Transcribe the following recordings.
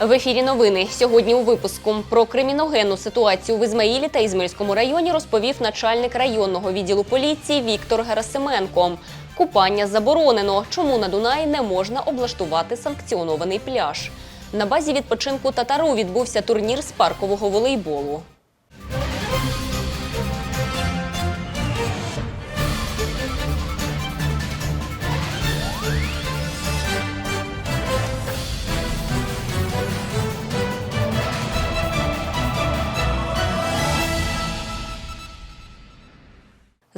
В ефірі новини сьогодні у випуску про криміногенну ситуацію в Ізмаїлі та Ізмельському районі розповів начальник районного відділу поліції Віктор Герасименко. Купання заборонено. Чому на Дунаї не можна облаштувати санкціонований пляж? На базі відпочинку татару відбувся турнір з паркового волейболу.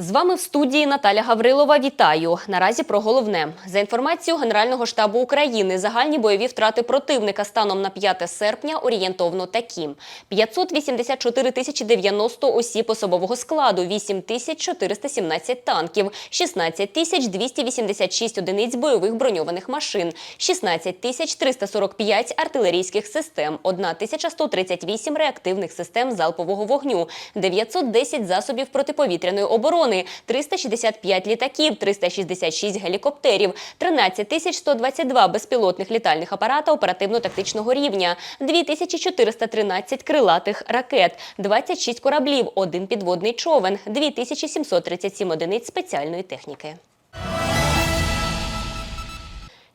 З вами в студії Наталя Гаврилова. Вітаю. Наразі про головне. За інформацією Генерального штабу України, загальні бойові втрати противника станом на 5 серпня орієнтовно такі: 584 тисячі 90 осіб особового складу, 8 тисяч 417 танків, 16 тисяч 286 одиниць бойових броньованих машин, 16 тисяч 345 артилерійських систем, 1 тисяча 138 реактивних систем залпового вогню, 910 засобів протиповітряної оборони, 365 літаків, 366 гелікоптерів, 13 тисяч 122 безпілотних літальних апарата оперативно-тактичного рівня, 2413 крилатих ракет, 26 кораблів, один підводний човен, 2737 одиниць спеціальної техніки.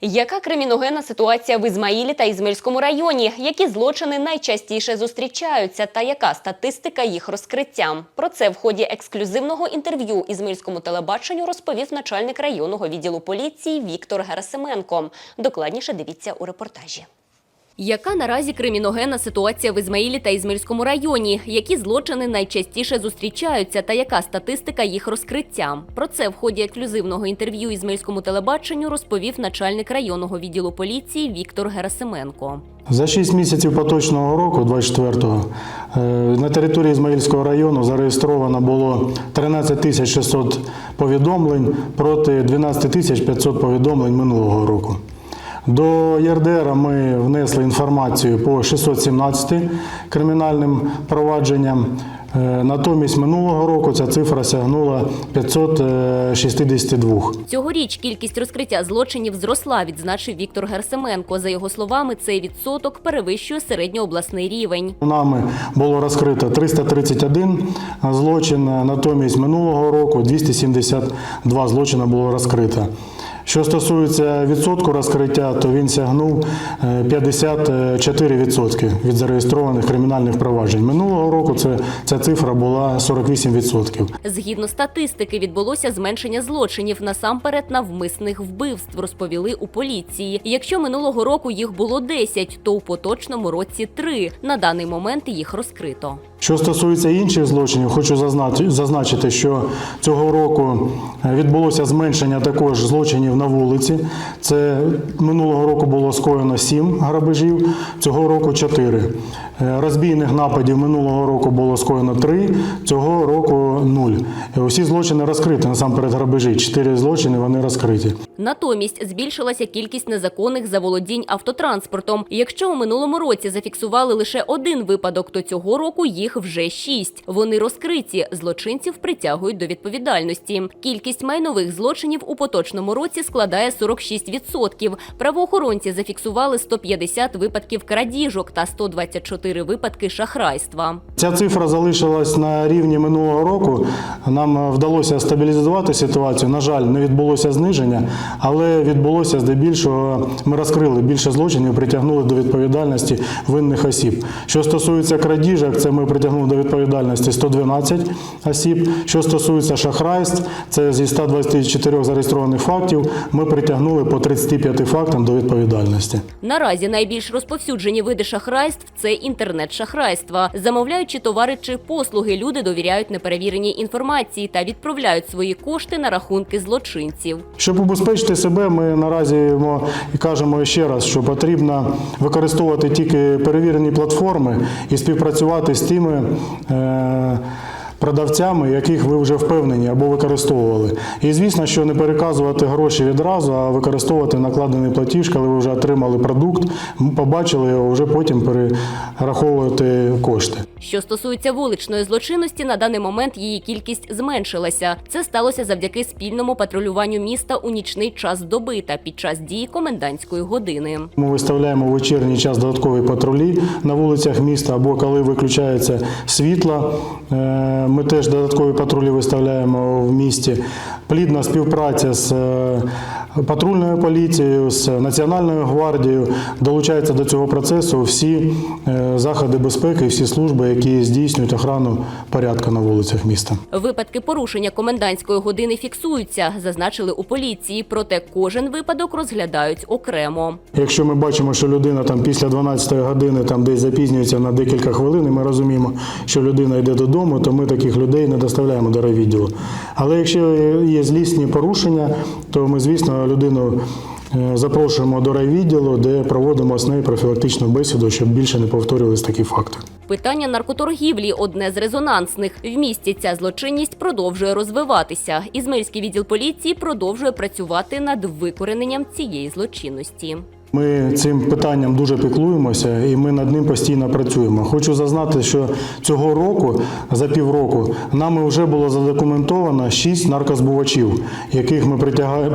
Яка криміногенна ситуація в Ізмаїлі та Ізмельському районі? Які злочини найчастіше зустрічаються та яка статистика їх розкриття? Про це в ході ексклюзивного інтерв'ю Ізмельському телебаченню розповів начальник районного відділу поліції Віктор Герасименко. Докладніше дивіться у репортажі. Яка наразі криміногенна ситуація в Ізмаїлі та Ізмаїльському районі? Які злочини найчастіше зустрічаються та яка статистика їх розкриття? Про це в ході ексклюзивного інтерв'ю Ізмаїльському телебаченню розповів начальник районного відділу поліції Віктор Герасименко. За 6 місяців поточного року, 24-го, е, на території Ізмаїльського району зареєстровано було 13 тисяч 600 повідомлень проти 12 тисяч 500 повідомлень минулого року. До ЄРДР ми внесли інформацію по 617 кримінальним провадженням. Е, Натомість минулого року ця цифра сягнула 562. Цьогоріч кількість розкриття злочинів зросла, відзначив Віктор Герасименко. За його словами, цей відсоток перевищує середньообласний рівень. Нами було розкрито 331 злочин, натомість минулого року 272 злочини було розкрито. Що стосується відсотку розкриття, то він сягнув е, 54% від зареєстрованих кримінальних проваджень. Минулого року це, ця цифра була 48%. Згідно статистики, відбулося зменшення злочинів насамперед навмисних вбивств, розповіли у поліції. Якщо минулого року їх було 10, то у поточному році 3. На даний момент їх розкрито. Що стосується інших злочинів, хочу зазначити, що цього року е, відбулося зменшення також злочинів на вулиці. Це минулого року було скоєно 7 грабежів, цього року 4. Е, Розбійних нападів минулого року було скоєно 3, цього року 0. Е, Усі злочини розкриті, насамперед грабежі. 4 злочини вони розкриті. Натомість збільшилася кількість незаконних заволодінь автотранспортом. Якщо у минулому році зафіксували лише один випадок, то цього року їх вже шість. Вони розкриті. Злочинців притягують до відповідальності. Кількість майнових злочинів у поточному році складає 46%. Правоохоронці зафіксували 150 випадків крадіжок та 124 випадки шахрайства. Ця цифра залишилась на рівні минулого року. Нам вдалося стабілізувати ситуацію. На жаль, не відбулося зниження, але відбулося здебільшого. Ми розкрили більше злочинів, притягнули до відповідальності винних осіб. Що стосується крадіжок, це ми притягнули до відповідальності 112 осіб. Що стосується шахрайств, це зі 124 зареєстрованих фактів. Ми притягнули по 35 фактам до відповідальності. Наразі найбільш розповсюджені види шахрайств це інтернет-шахрайства. Замовляючи товари чи послуги, люди довіряють неперевіреній інформації та відправляють свої кошти на рахунки злочинців. Щоб убезпечити себе, ми наразі і кажемо ще раз, що потрібно використовувати тільки перевірені платформи і співпрацювати з тими. Продавцями, яких ви вже впевнені або використовували. І звісно, що не переказувати гроші відразу, а використовувати накладений платіж, коли ви вже отримали продукт, побачили його, вже потім перераховувати кошти. Що стосується вуличної злочинності, на даний момент її кількість зменшилася. Це сталося завдяки спільному патрулюванню міста у нічний час доби та під час дії комендантської години. Ми виставляємо в вечірній час додаткові патрулі на вулицях міста, або коли виключається світло, е, ми теж додаткові патрулі виставляємо в місті. Плідна співпраця з е, патрульною поліцією, з Національною гвардією долучаються до цього процесу всі е, заходи безпеки, всі служби, які здійснюють охрану порядку на вулицях міста. Випадки порушення комендантської години фіксуються, зазначили у поліції. Проте кожен випадок розглядають окремо. Якщо ми бачимо, що людина там після 12-ї години там десь запізнюється на декілька хвилин, і ми розуміємо, що людина йде додому, то ми таких людей не доставляємо до райвідділу. Але якщо є злісні порушення, то ми, звісно, людину е, запрошуємо до райвідділу, де проводимо з нею профілактичну бесіду, щоб більше не повторювались такі факти. Питання наркоторгівлі одне з резонансних. В місті ця злочинність продовжує розвиватися. Ізмаїльський відділ поліції продовжує працювати над викорененням цієї злочинності. Ми цим питанням дуже піклуємося і ми над ним постійно працюємо. Хочу зазнати, що цього року, за півроку, нами вже було задокументовано шість наркозбувачів, яких ми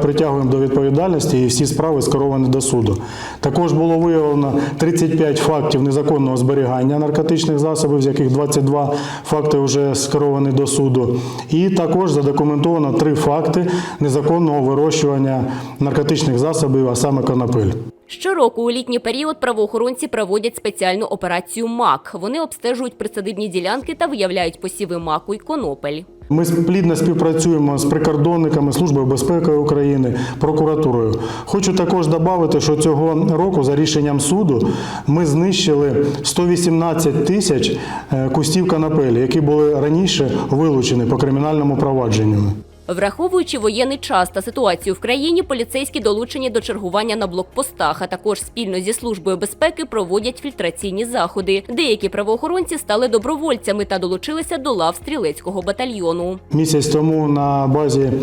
притягуємо до відповідальності, і всі справи скеровані до суду. Також було виявлено 35 фактів незаконного зберігання наркотичних засобів, з яких 22 факти вже скеровані до суду. І також задокументовано три факти незаконного вирощування наркотичних засобів, а саме конопель. Щороку у літній період правоохоронці проводять спеціальну операцію МАК. Вони обстежують присадибні ділянки та виявляють посіви маку й конопель. Ми плідно співпрацюємо з прикордонниками Службою безпеки України, прокуратурою. Хочу також додати, що цього року, за рішенням суду, ми знищили 118 тисяч е, кустів канапелі, які були раніше вилучені по кримінальному провадженню. Враховуючи воєнний час та ситуацію в країні, поліцейські долучені до чергування на блокпостах, а також спільно зі службою безпеки проводять фільтраційні заходи. Деякі правоохоронці стали добровольцями та долучилися до лав стрілецького батальйону. Місяць тому на базі е,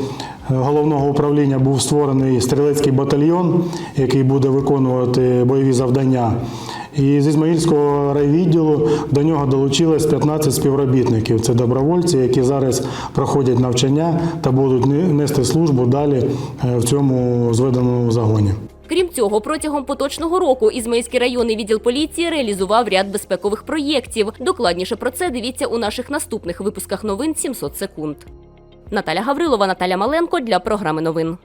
головного управління був створений стрілецький батальйон, який буде виконувати бойові завдання. І з Ізмаїльського райвідділу до нього долучилось 15 співробітників. Це добровольці, які зараз проходять навчання та будуть не- нести службу далі е, в цьому зведеному загоні. Крім цього, протягом поточного року Ізмаїльський районний відділ поліції реалізував ряд безпекових проєктів. Докладніше про це дивіться у наших наступних випусках новин 700 секунд. Наталя Гаврилова, Наталя Маленко для програми новин.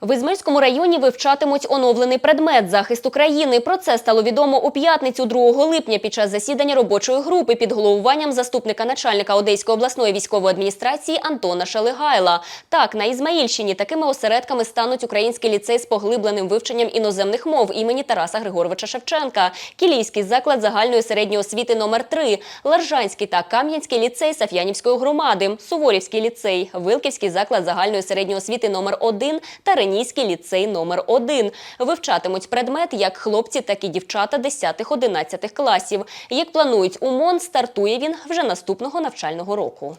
В Ізмельському районі вивчатимуть оновлений предмет захист України. Про це стало відомо у п'ятницю 2 липня під час засідання робочої групи під головуванням заступника начальника Одеської обласної військової адміністрації Антона Шелегайла. Так, на Ізмаїльщині такими осередками стануть український ліцей з поглибленим вивченням іноземних мов імені Тараса Григоровича Шевченка, Кілійський заклад загальної середньої освіти номер 3 Ларжанський та Кам'янський ліцей Саф'янівської громади, Суворівський ліцей, Вилківський заклад загальної середньої освіти номер 1 та Ренійський ліцей номер 1 Вивчатимуть предмет як хлопці, так і дівчата 10-11 класів. Як планують у стартує він вже наступного навчального року.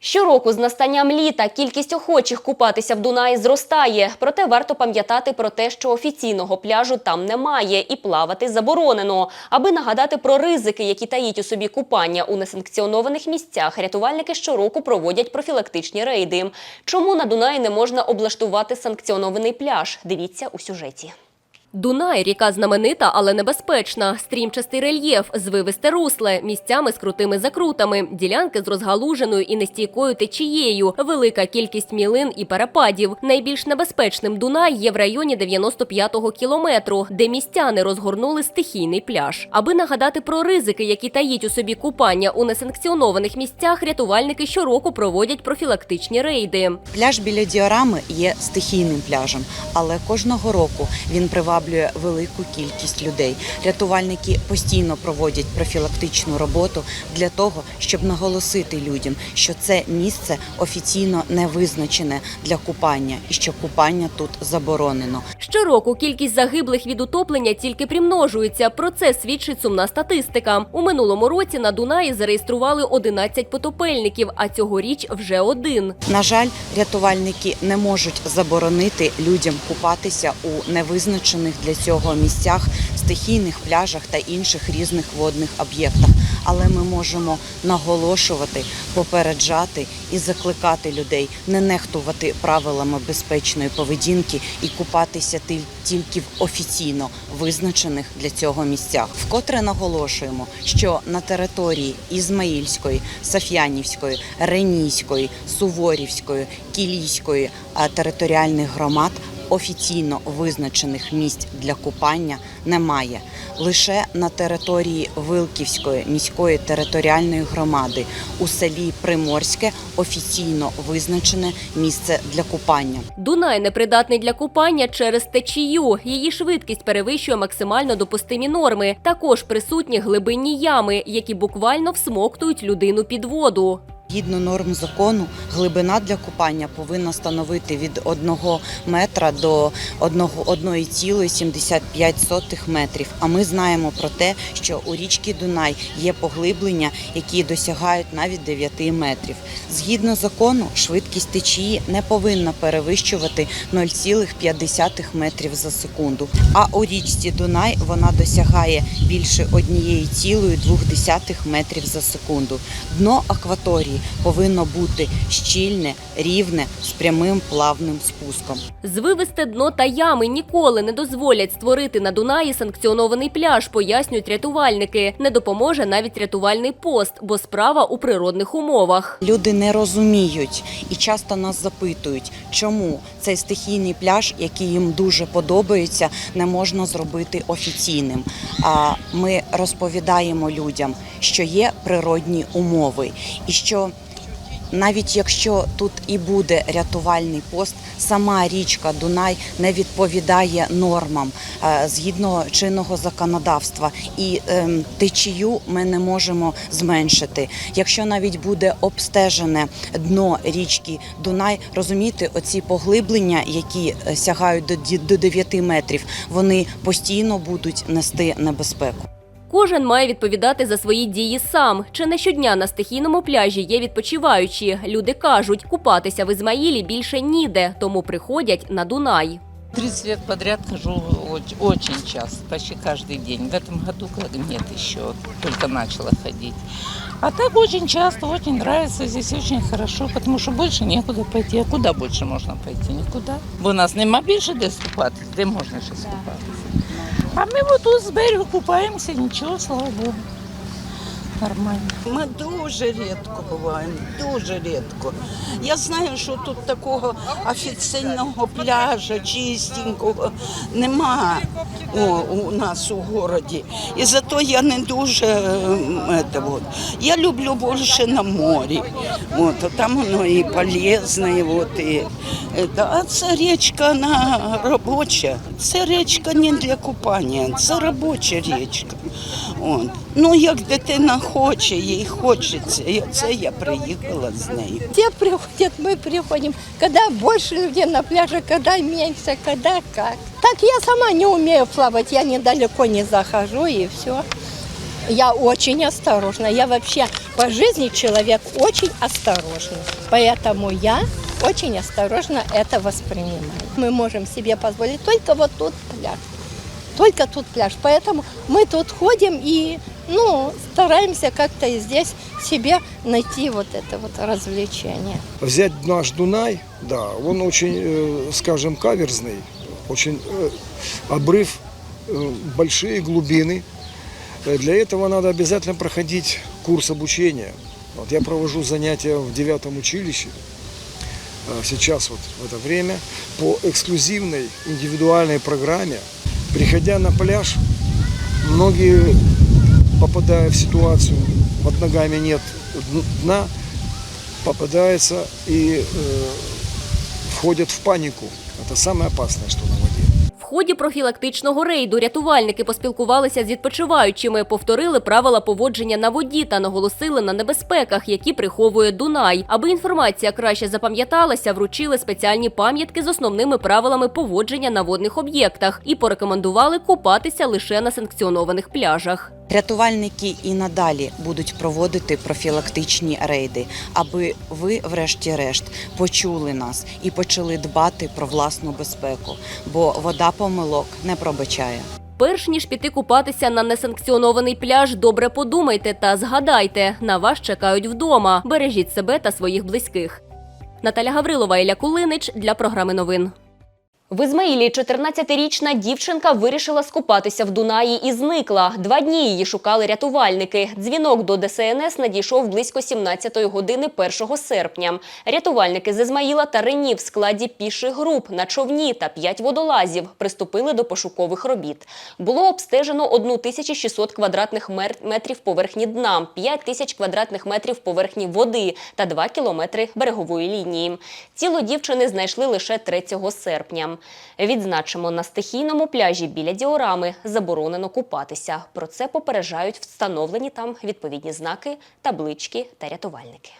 Щороку з настанням літа кількість охочих купатися в Дунаї зростає. Проте варто пам'ятати про те, що офіційного пляжу там немає і плавати заборонено. Аби нагадати про ризики, які таїть у собі купання у несанкціонованих місцях, рятувальники щороку проводять профілактичні рейди. Чому на Дунаї не можна облаштувати санкціонований пляж? Дивіться у сюжеті. Дунай – ріка знаменита, але небезпечна. Стрімчастий рельєф, звивисте русле, місцями з крутими закрутами, ділянки з розгалуженою і нестійкою течією, велика кількість мілин і перепадів. Найбільш небезпечним Дунай є в районі 95-го кілометру, де містяни розгорнули стихійний пляж. Аби нагадати про ризики, які таїть у собі купання у несанкціонованих місцях, рятувальники щороку проводять профілактичні рейди. Пляж біля діорами є стихійним пляжем, але кожного року він приваблює приваблює велику кількість людей. Рятувальники постійно проводять профілактичну роботу для того, щоб наголосити людям, що це місце офіційно не визначене для купання і що купання тут заборонено. Щороку кількість загиблих від утоплення тільки примножується. Про це свідчить сумна статистика. У минулому році на Дунаї зареєстрували 11 потопельників, а цьогоріч вже один. На жаль, рятувальники не можуть заборонити людям купатися у невизначених для цього місцях, стихійних пляжах та інших різних водних об'єктах. Але ми можемо наголошувати, попереджати і закликати людей не нехтувати правилами безпечної поведінки і купатися ти- тільки в офіційно визначених для цього місцях. Вкотре наголошуємо, що на території Ізмаїльської, Саф'янівської, Ренійської, Суворівської, Кілійської територіальних громад офіційно визначених місць для купання немає. Лише на території Вилківської міської територіальної громади у селі Приморське офіційно визначене місце для купання. Дунай непридатний для купання через течію. Її швидкість перевищує максимально допустимі норми. Також присутні глибинні ями, які буквально всмоктують людину під воду. Згідно норм закону, глибина для купання повинна становити від 1 метра до 1,75 метрів. А ми знаємо про те, що у річці Дунай є поглиблення, які досягають навіть 9 метрів. Згідно закону, швидкість течії не повинна перевищувати 0,5 метрів за секунду. А у річці Дунай вона досягає більше 1,2 метрів за секунду. Дно акваторії повинно бути щільне, рівне, з прямим плавним спуском. Звивисте дно та ями ніколи не дозволять створити на Дунаї санкціонований пляж, пояснюють рятувальники. Не допоможе навіть рятувальний пост, бо справа у природних умовах. Люди не розуміють і часто нас запитують, чому цей стихійний пляж, який їм дуже подобається, не можна зробити офіційним. А ми розповідаємо людям, що є природні умови, і що навіть якщо тут і буде рятувальний пост, сама річка Дунай не відповідає нормам е, згідно чинного законодавства, і ем, течію ми не можемо зменшити. Якщо навіть буде обстежене дно річки Дунай, розумієте, оці поглиблення, які е, сягають до ді- до 9 метрів, вони постійно будуть нести небезпеку. Кожен має відповідати за свої дії сам. Чи не щодня на стихійному пляжі є відпочиваючі. Люди кажуть, купатися в Ізмаїлі більше ніде, тому приходять на Дунай. 30 лет подряд хожу оч- очень часто, почти каждый день. В этом году как нет еще, только начала ходить. А так очень часто, очень нравится, здесь очень хорошо, потому что больше некуда пойти. А куда больше можно пойти? Никуда. Бо у нас нема більше де скупатися, де можна ще скупатися. А ми от тут з берегу купаємося, нічого, слава Богу. Нормально. Ми дуже рідко буваємо, дуже рідко. Я знаю, що тут такого офіційного пляжа, чистенького нема о, у нас у місті. І зато я не дуже ем, это вот. Я люблю більше на морі. От, а там воно і полезне, і от, і, а ця річка вона робоча. Це річка не для купання, це робоча річка. От. Ну, як дитина хоче, їй хочеться. І це я приїхала з нею. Все приходят, мы приходим, когда больше людей на пляже, когда меньше, когда как. Так я сама не умею плавать, я недалеко не захожу и все. Я очень осторожна. Я вообще по жизни человек очень осторожный. Поэтому я очень осторожно это воспринимаю. Мы можем себе позволить только вот тут пляж. Только тут пляж. Поэтому мы тут ходим и ну, стараемся как-то здесь себе найти вот это вот развлечение. взять наш Дунай, да, он очень, э, скажем, каверзный, очень э, обрыв, э, большие глубины. Для этого надо обязательно проходить курс обучения. Вот я провожу занятия в девятом училище сейчас вот в это время по эксклюзивной индивидуальной программе. Приходя на пляж, многие, попадая в ситуацию, под ногами нет дн- дна, попадается и э, входят в панику. Это самое опасное, что на воде. Ході профілактичного рейду рятувальники поспілкувалися з відпочиваючими, повторили правила поводження на воді та наголосили на небезпеках, які приховує Дунай. Аби інформація краще запам'яталася, вручили спеціальні пам'ятки з основними правилами поводження на водних об'єктах і порекомендували купатися лише на санкціонованих пляжах. Рятувальники і надалі будуть проводити профілактичні рейди, аби ви, врешті-решт, почули нас і почали дбати про власну безпеку, бо вода помилок не пробачає. Перш ніж піти купатися на несанкціонований пляж, добре подумайте та згадайте, на вас чекають вдома. Бережіть себе та своїх близьких. Наталя Гаврилова, Ілля Кулинич для програми новин. В Ізмаїлі 14-річна дівчинка вирішила скупатися в Дунаї і зникла. Два дні її шукали рятувальники. Дзвінок до ДСНС надійшов близько 17-ї години 1 серпня. Рятувальники з Ізмаїла та Рені в складі піших груп на човні та 5 водолазів приступили до пошукових робіт. Було обстежено 1600 квадратних метрів поверхні дна, 5 тисяч квадратних метрів поверхні води та 2 кілометри берегової лінії. Тіло дівчини знайшли лише 3 серпня. Відзначимо, на стихійному пляжі біля діорами заборонено купатися. Про це попереджають встановлені там відповідні знаки, таблички та рятувальники.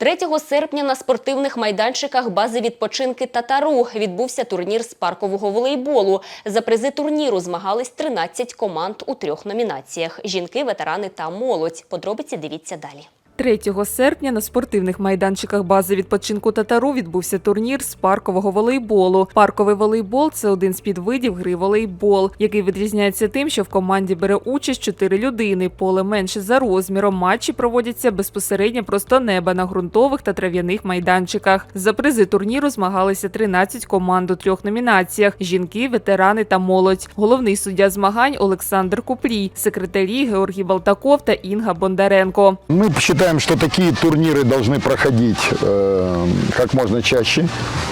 3 серпня на спортивних майданчиках бази відпочинки Татару відбувся турнір з паркового волейболу. За призи турніру змагались 13 команд у трьох номінаціях: жінки, ветерани та молодь. Подробиці дивіться далі. 3 серпня на спортивних майданчиках бази відпочинку Татару відбувся турнір з паркового волейболу. Парковий волейбол це один з підвидів гри волейбол, який відрізняється тим, що в команді бере участь чотири людини. Поле менше за розміром. Матчі проводяться безпосередньо просто неба на ґрунтових та трав'яних майданчиках. За призи турніру змагалися 13 команд у трьох номінаціях: жінки, ветерани та молодь. Головний суддя змагань Олександр Купрій, секретарі Георгій Балтаков та Інга Бондаренко. Мы считаем, что такие турниры должны проходить э, как можно чаще.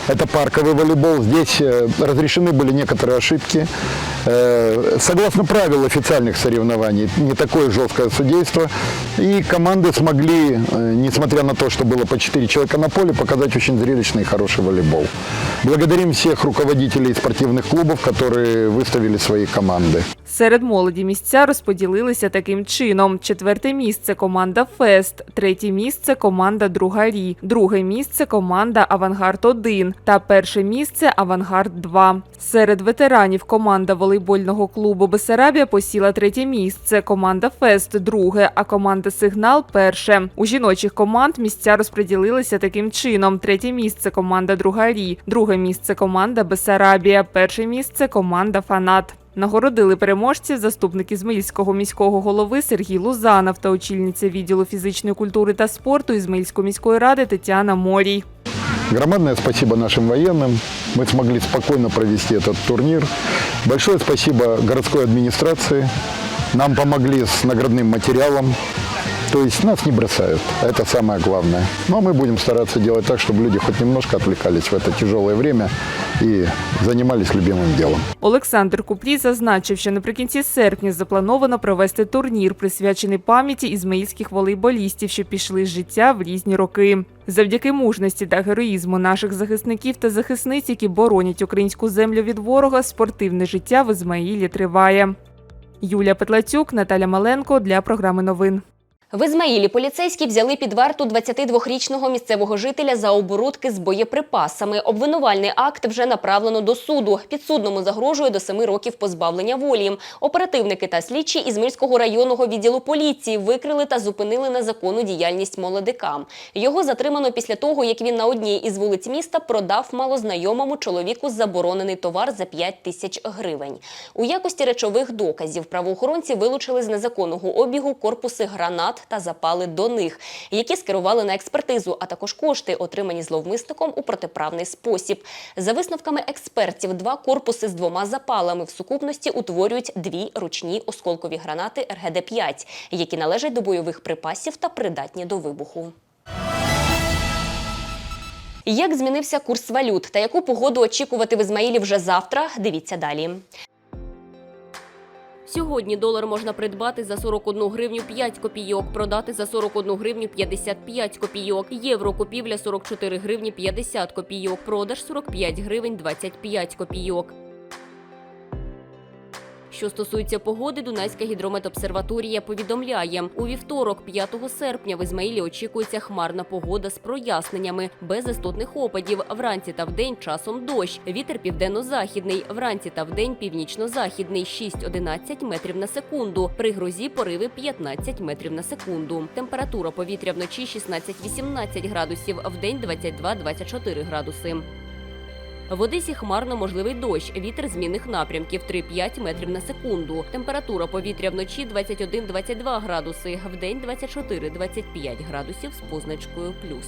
Это парковый волейбол. Здесь э, разрешены были некоторые ошибки. Э, согласно правил официальных соревнований, не такое жесткое судейство. И команды смогли, э, несмотря на то, что было по 4 человека на поле, показать очень зрелищный и хороший волейбол. Благодарим всех руководителей спортивных клубов, которые выставили свои команды. Серед молоді місця розподілилися таким чином: четверте місце команда Фест, третє місце команда Друга Рі, друге місце команда Авангард 1 та перше місце Авангард 2 Серед ветеранів команда волейбольного клубу Бесарабія посіла третє місце. Команда Фест друге, а команда Сигнал перше. У жіночих команд місця розподілилися таким чином: третє місце команда Друга Рі, друге місце команда Бесарабія, перше місце команда Фанат. Нагородили переможців заступник Ізмаїльського міського голови Сергій Лузанов та очільниця відділу фізичної культури та спорту Ізмаїльської міської ради Тетяна Морій. Громадное спасибо нашим военным. Мы смогли спокойно провести этот турнир. Большое спасибо городской администрации. Нам помогли с наградным материалом. То есть нас не бросают. Это самое главное. Но мы будем стараться делать так, чтобы люди хоть немножко отвлекались в это тяжелое время и занимались любимым делом. Олександр Купрій зазначив, що наприкінці серпня заплановано провести турнір, присвячений пам'яті ізмаїльських волейболістів, що пішли з життя в різні роки. Завдяки мужності та героїзму наших захисників та захисниць, які боронять українську землю від ворога, спортивне життя в Ізмаїлі триває. Юлія Петлацюк, Наталя Маленко для програми новин. В Ізмаїлі поліцейські взяли під варту 22-річного місцевого жителя за оборудки з боєприпасами. Обвинувальний акт вже направлено до суду. Підсудному загрожує до 7 років позбавлення волі. Оперативники та слідчі Ізмаїльського районного відділу поліції викрили та зупинили незаконну діяльність молодика. Його затримано після того, як він на одній із вулиць міста продав малознайомому чоловіку заборонений товар за 5 тисяч гривень. У якості речових доказів правоохоронці вилучили з незаконного обігу корпуси гранат та запали до них, які скерували на експертизу, а також кошти, отримані зловмисником у протиправний спосіб. За висновками експертів, два корпуси з двома запалами в сукупності утворюють дві ручні осколкові гранати РГД-5, які належать до бойових припасів та придатні до вибуху. Як змінився курс валют та яку погоду очікувати в Ізмаїлі вже завтра? Дивіться далі. Сьогодні долар можна придбати за 41 гривню 5 копійок, продати за 41 гривню 55 копійок. Євро купівля 44 гривні 50 копійок, продаж 45 гривень 25 копійок. Що стосується погоди, Дунайська гідрометобсерваторія повідомляє, у вівторок, 5 серпня, в Ізмаїлі очікується хмарна погода з проясненнями, без істотних опадів. Вранці та вдень часом дощ. Вітер південно-західний. Вранці та вдень північно-західний 6-11 метрів на секунду. При грозі пориви 15 метрів на секунду. Температура повітря вночі 16-18 градусів, вдень 22-24 градуси. В Одесі хмарно можливий дощ, вітер змінних напрямків 3-5 метрів на секунду. Температура повітря вночі 21-22 градуси, вдень 24-25 градусів з позначкою плюс.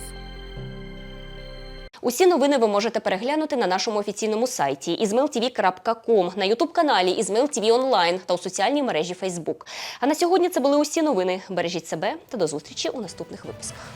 Усі новини ви можете переглянути на нашому офіційному сайті izmailtv.com, на ютуб-каналі IzmailTV Онлайн та у соціальній мережі Facebook. А на сьогодні це були усі новини. Бережіть себе та до зустрічі у наступних випусках.